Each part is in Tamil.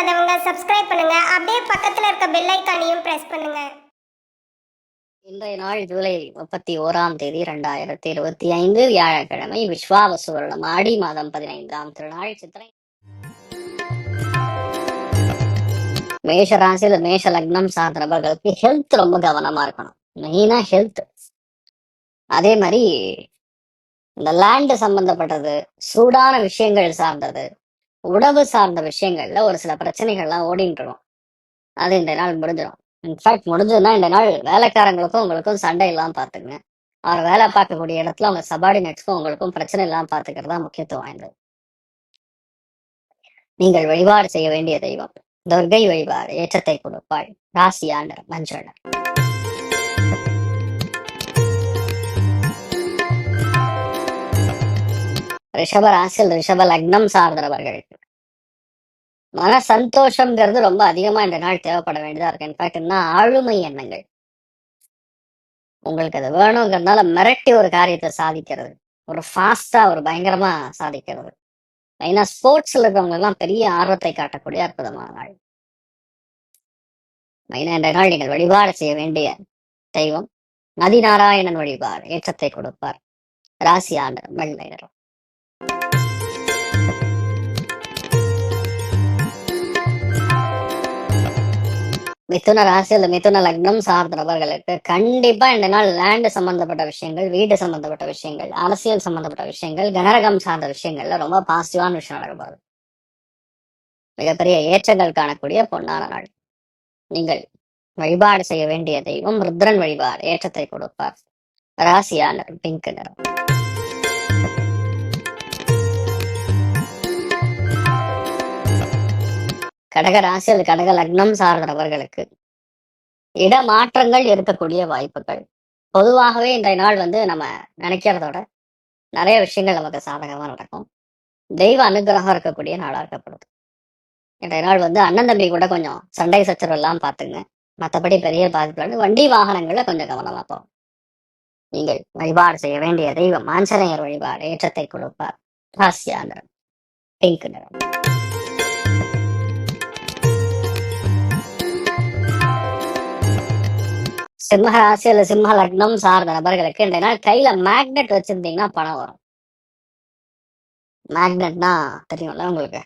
பண்ணாதவங்க சப்ஸ்கிரைப் பண்ணுங்க. அப்படியே பக்கத்துல இருக்க பெல் ஐக்கானையும் பிரஸ் பண்ணுங்க. இன்றைய நாள் ஜூலை முப்பத்தி ஓராம் தேதி இரண்டாயிரத்தி இருபத்தி ஐந்து வியாழக்கிழமை விஸ்வாவசு வருடம் ஆடி மாதம் பதினைந்தாம் திருநாள் சித்திரை. மேஷ ராசியில மேஷ லக்னம் சார்ந்த நபர்களுக்கு ஹெல்த் ரொம்ப கவனமா இருக்கணும். மெயினா ஹெல்த் அதே மாதிரி இந்த லேண்டு சம்பந்தப்பட்டது சூடான விஷயங்கள் சார்ந்தது உணவு சார்ந்த விஷயங்கள்ல ஒரு சில பிரச்சனைகள்லாம் ஓடிட்டு இருக்கும் அது இந்த நாள் முடிஞ்சிடும் இன்ஃபேக்ட் முடிஞ்சதுன்னா இந்த நாள் வேலைக்காரங்களுக்கும் உங்களுக்கும் சண்டை இல்லாம பாத்துங்க அவர் வேலை பார்க்கக்கூடிய இடத்துல அவங்க சபார்டினேட்ஸ்க்கும் உங்களுக்கும் பிரச்சனை இல்லாம பாத்துக்கிறது தான் முக்கியத்துவம் வாய்ந்தது. நீங்கள் வழிபாடு செய்ய வேண்டிய தெய்வம். துர்கை வழிபாடு ஏற்றத்தை கொடுப்பாள். ராசியாண்டர் மஞ்சள். ரிஷப ராசியில் ரிஷப லக்னம் சார்ந்தவர்களுக்கு மன சந்தோஷம்ங்கிறது ரொம்ப அதிகமா இந்த நாள் தேவைப்பட வேண்டியதா இருக்கு. இன்ஃபேக்ட் என்ன ஆளுமை எண்ணங்கள். உங்களுக்கு அது வேணுங்கிறதுனால மிரட்டி ஒரு காரியத்தை சாதிக்கிறது. ஒரு ஃபாஸ்டா ஒரு பயங்கரமா சாதிக்கிறது. ஏன்னா ஸ்போர்ட்ஸ்ல இருக்கவங்க எல்லாம் பெரிய ஆர்வத்தை காட்டக்கூடிய அற்புதமான நாள். மெயினா இந்த நாள் நீங்கள் வழிபாடு செய்ய வேண்டிய தெய்வம். நதிநாராயணன் வழிபாடு ஏற்றத்தை கொடுப்பார். ராசி ஆண்டு வெள்ளை நிறம். மிதுன ராசியில் மிதுன லக்னம் சார்ந்த நபர்களுக்கு கண்டிப்பா இந்த நாள் லேண்ட் சம்பந்தப்பட்ட விஷயங்கள் வீடு சம்பந்தப்பட்ட விஷயங்கள் அரசியல் சம்பந்தப்பட்ட விஷயங்கள் கனரகம் சார்ந்த விஷயங்கள்ல ரொம்ப பாசிட்டிவான விஷயம் நடக்கப்படுது மிகப்பெரிய ஏற்றங்கள் காணக்கூடிய பொன்னான நாள். நீங்கள் வழிபாடு செய்ய வேண்டிய தெய்வம் ருத்ரன் வழிபாடு ஏற்றத்தை கொடுப்பார். ராசியான பிங்க் நிறம். கடக ராசியில் கடக லக்னம் சார்ந்தவர்களுக்கு இடமாற்றங்கள் இருக்கக்கூடிய வாய்ப்புகள். பொதுவாகவே இன்றைய நாள் வந்து நம்ம நினைக்கிறதோட நிறைய விஷயங்கள் நமக்கு சாதகமா நடக்கும். தெய்வ அனுகிரகம் இருக்கக்கூடிய நாளா இருக்கப்படுது. இன்றைய நாள் வந்து அண்ணன் தம்பி கூட கொஞ்சம் சண்டை சச்சரவு எல்லாம் பார்த்துங்க. மற்றபடி பெரிய பாதிப்பு வண்டி வாகனங்களை கொஞ்சம் கவனமா போகும் நீங்கள் வழிபாடு செய்ய வேண்டிய தெய்வம் ஆஞ்சநேயர் வழிபாடு ஏற்றத்தை கொடுப்பார். ராசியா நிறம் பிங்க் நிறம். சிம்ம ராசி அல்ல சிம்ம லக்னம் சார்ந்த நபர்களுக்கு இந்த நாள் கையில மேக்னெட் வச்சிருந்தீங்கன்னா பணம் வரும். மேக்னெட்னா தெரியும்ல உங்களுக்கு?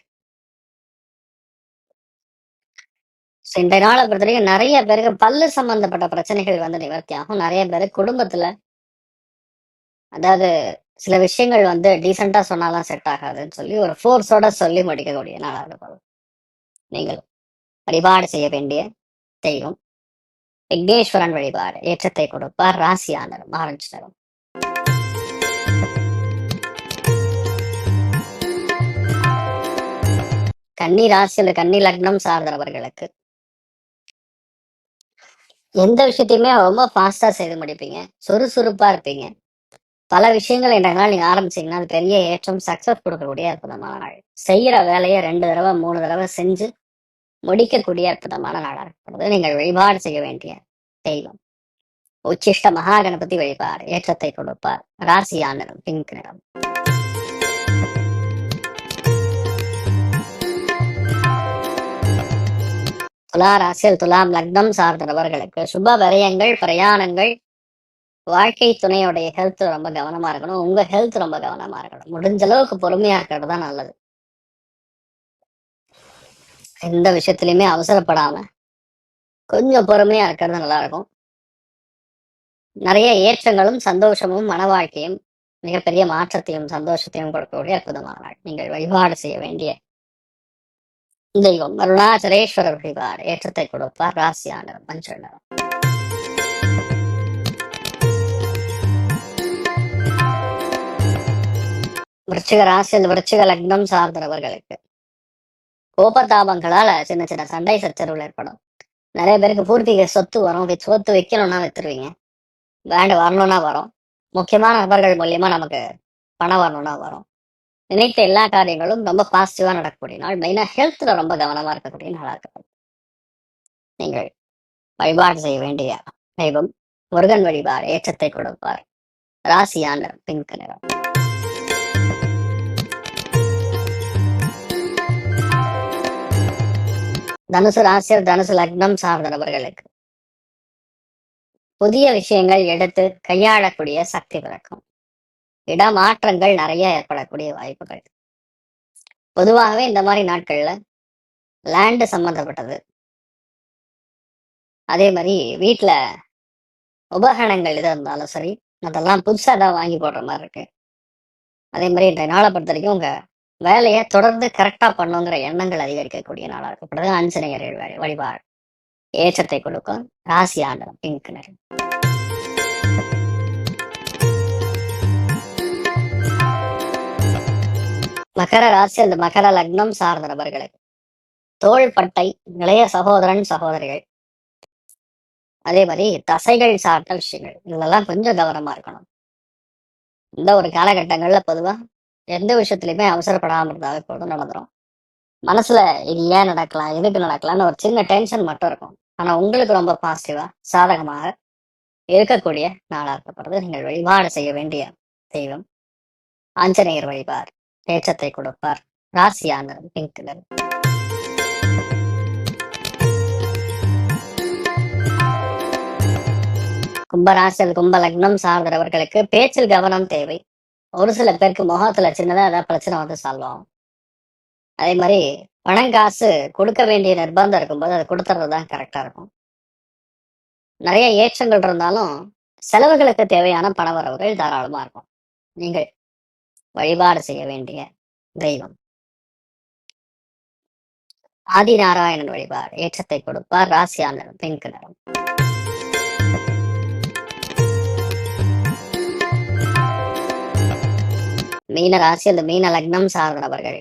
இந்த நாளை பொறுத்த வரைக்கும் நிறைய பேருக்கு பல்லு சம்பந்தப்பட்ட பிரச்சனைகள் வந்து நிவர்த்தி ஆகும். நிறைய பேர் குடும்பத்துல அதாவது சில விஷயங்கள் வந்து டீசெண்டா சொன்னாலாம் செட் ஆகாதுன்னு சொல்லி ஒரு ஃபோர்ஸோட சொல்லி முடிக்கக்கூடிய நாளாக இருக்கும். நீங்கள் வழிபாடு செய்ய வேண்டிய தெய்வம். விக்னேஸ்வரன் வழிபாடு ஏற்றத்தை கொடுப்பார். ராசியானர் ஆரஞ்சு நிறம் கன்னி ராசியில கன்னி லக்னம் சார்ந்தவர்களுக்கு எந்த விஷயத்தையுமே ரொம்ப ஃபாஸ்டா செய்து முடிப்பீங்க. சுறுசுறுப்பா இருப்பீங்க. பல விஷயங்கள் என்ற நீங்க ஆரம்பிச்சீங்கன்னா அது பெரிய ஏற்றம் சக்சஸ் கொடுக்கக்கூடிய அற்புதமான நாள். செய்யற வேலையை ரெண்டு தடவை மூணு தடவை செஞ்சு முடிக்கக்கூடிய அற்புதமான நாடாக இருக்கிறது நீங்கள் வழிபாடு செய்ய வேண்டிய தெய்வம். உச்சிஷ்ட மகா கணபதி வழிபாடு ஏற்றத்தை கொடுப்பார். ராசியா நிறம் பிங்க் நிறம் துலா ராசியில் துலாம் லக்னம் சார்ந்த நபர்களுக்கு சுப விரயங்கள் பிரயாணங்கள் வாழ்க்கை துணையோடைய ஹெல்த் ரொம்ப கவனமா இருக்கணும். உங்க ஹெல்த் ரொம்ப கவனமா இருக்கணும். முடிஞ்ச அளவுக்கு பொறுமையா இருக்கிறது தான் நல்லது. எந்த விஷயத்துலையுமே அவசரப்படாம கொஞ்சம் பொறுமையா இருக்கிறது நல்லா இருக்கும் நிறைய ஏற்றங்களும் சந்தோஷமும் மன வாழ்க்கையும் மிகப்பெரிய மாற்றத்தையும் சந்தோஷத்தையும் கொடுக்கக்கூடிய அற்புதமான நாள். நீங்கள் வழிபாடு செய்ய வேண்டிய தெய்வம். அருணாச்சலேஸ்வரர் வழிபாடு ஏற்றத்தை கொடுப்பார். ராசியானர் மஞ்சள் நிறம் விருச்சிக ராசியில் விருச்சிக லக்னம் சார்ந்தவர்களுக்கு கோபதாபங்களால சின்ன சின்ன சண்டை சச்சரவுகள் ஏற்படும். நிறைய பேருக்கு பூர்வீக சொத்து வரும். சொத்து வைக்கணும்னா வித்துருவீங்க. வேண்டு வரணும்னா வரும். முக்கியமான நபர்கள் மூலியமா நமக்கு பணம் வரணும்னா வரும். நினைத்த எல்லா காரியங்களும் ரொம்ப பாசிட்டிவா நடக்கக்கூடிய நாள். மெயினா ஹெல்த்ல ரொம்ப கவனமா இருக்கக்கூடிய நாளா இருக்கும் நீங்கள் வழிபாடு செய்ய வேண்டிய தெய்வம் முருகன் வழிபாடு ஏற்றத்தை கொடுப்பார். ராசியான பிங்க் நிறம். தனுசு ராசியர் தனுசு லக்னம் சார்ந்த நபர்களுக்கு புதிய விஷயங்கள் எடுத்து கையாளக்கூடிய சக்தி பிறக்கும். இடமாற்றங்கள் நிறைய ஏற்படக்கூடிய வாய்ப்புகள். பொதுவாகவே இந்த மாதிரி நாட்கள்ல லேண்டு சம்பந்தப்பட்டது. அதே மாதிரி வீட்டுல உபகரணங்கள் எது இருந்தாலும் சரி அதெல்லாம் புதுசாக தான் வாங்கி போடுற மாதிரி இருக்கு. அதே மாதிரி இன்றைய நாளை பொறுத்த வரைக்கும் உங்க வேலையை தொடர்ந்து கரெக்டா பண்ணுங்கிற எண்ணங்கள் அதிகரிக்கக்கூடிய நாளா இருக்கப்படுது ஆஞ்சநேயர் வழிபாடு. ஏற்றத்தை கொடுக்கும் ராசி ஆண்டனம் பிங்க் நிறம் மகர ராசி அந்த மகர லக்னம் சார்ந்த நபர்களுக்கு. தோள்பட்டை இளைய சகோதரன் சகோதரிகள். அதே மாதிரி தசைகள் சார்ந்த விஷயங்கள். இதெல்லாம் கொஞ்சம் கவனமா இருக்கணும். இந்த ஒரு காலகட்டங்கள்ல பொதுவா எந்த விஷயத்துலயுமே அவசரப்படாம இருந்தாவே போதும் நடந்துரும். மனசுல இது ஏன் நடக்கலாம்? எதுக்கு நடக்கலாம்னு ஒரு சின்ன டென்ஷன் மட்டும் இருக்கும். ஆனா உங்களுக்கு ரொம்ப பாசிட்டிவா சாதகமாக இருக்கக்கூடிய நாளா இருக்கப்படுறது நீங்கள் வழிபாடு செய்ய வேண்டிய தெய்வம் ஆஞ்சநேயர் வழிபார் ஏற்றத்தை கொடுப்பார். ராசியான பிங்க் நிறம் கும்ப லக்னம் சார்ந்தவர்களுக்கு பேச்சில் கவனம் தேவை. ஒரு சில பேருக்கு முகத்துல சின்னதா ஏதாவது பிரச்சனை வந்து சால்வ் ஆகும். அதே மாதிரி பணம் காசு கொடுக்க வேண்டிய நிர்பந்தம் இருக்கும்போது அதை கொடுத்துறது தான் கரெக்டா இருக்கும். நிறைய ஏற்றங்கள் இருந்தாலும் செலவுகளுக்கு தேவையான பணவரவுகள் தாராளமா இருக்கும். நீங்கள் வழிபாடு செய்ய வேண்டிய தெய்வம். ஆதிநாராயணன் வழிபாடு ஏற்றத்தை கொடுப்பார் ராசியாளர் பிங்க் நிறம் மீன ராசி அந்த மீன லக்னம் சார்ந்த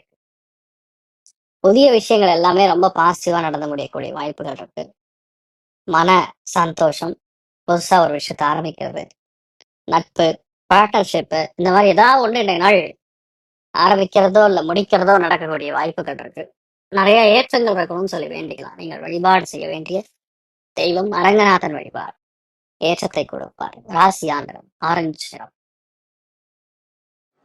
புதிய விஷயங்கள் எல்லாமே ரொம்ப பாசிட்டிவா நடந்து முடியக்கூடிய வாய்ப்புகள் இருக்கு. மன சந்தோஷம் புதுசா ஒரு விஷயத்த ஆரம்பிக்கிறது. நட்பு பார்ட்னர்ஷிப்பு இந்த மாதிரி ஏதாவது ஒன்று இன்றைய நாள் ஆரம்பிக்கிறதோ இல்லை முடிக்கிறதோ நடக்கக்கூடிய வாய்ப்புகள் இருக்கு. நிறைய ஏற்றங்கள் இருக்கணும்னு சொல்லி வேண்டிக்கலாம். நீங்கள் வழிபாடு செய்ய வேண்டிய தெய்வம் அரங்கநாதன் வழிபாடு. ஏற்றத்தை கொடுப்பார். ராசி ஆந்திரம் ஆரஞ்சு நிறம்.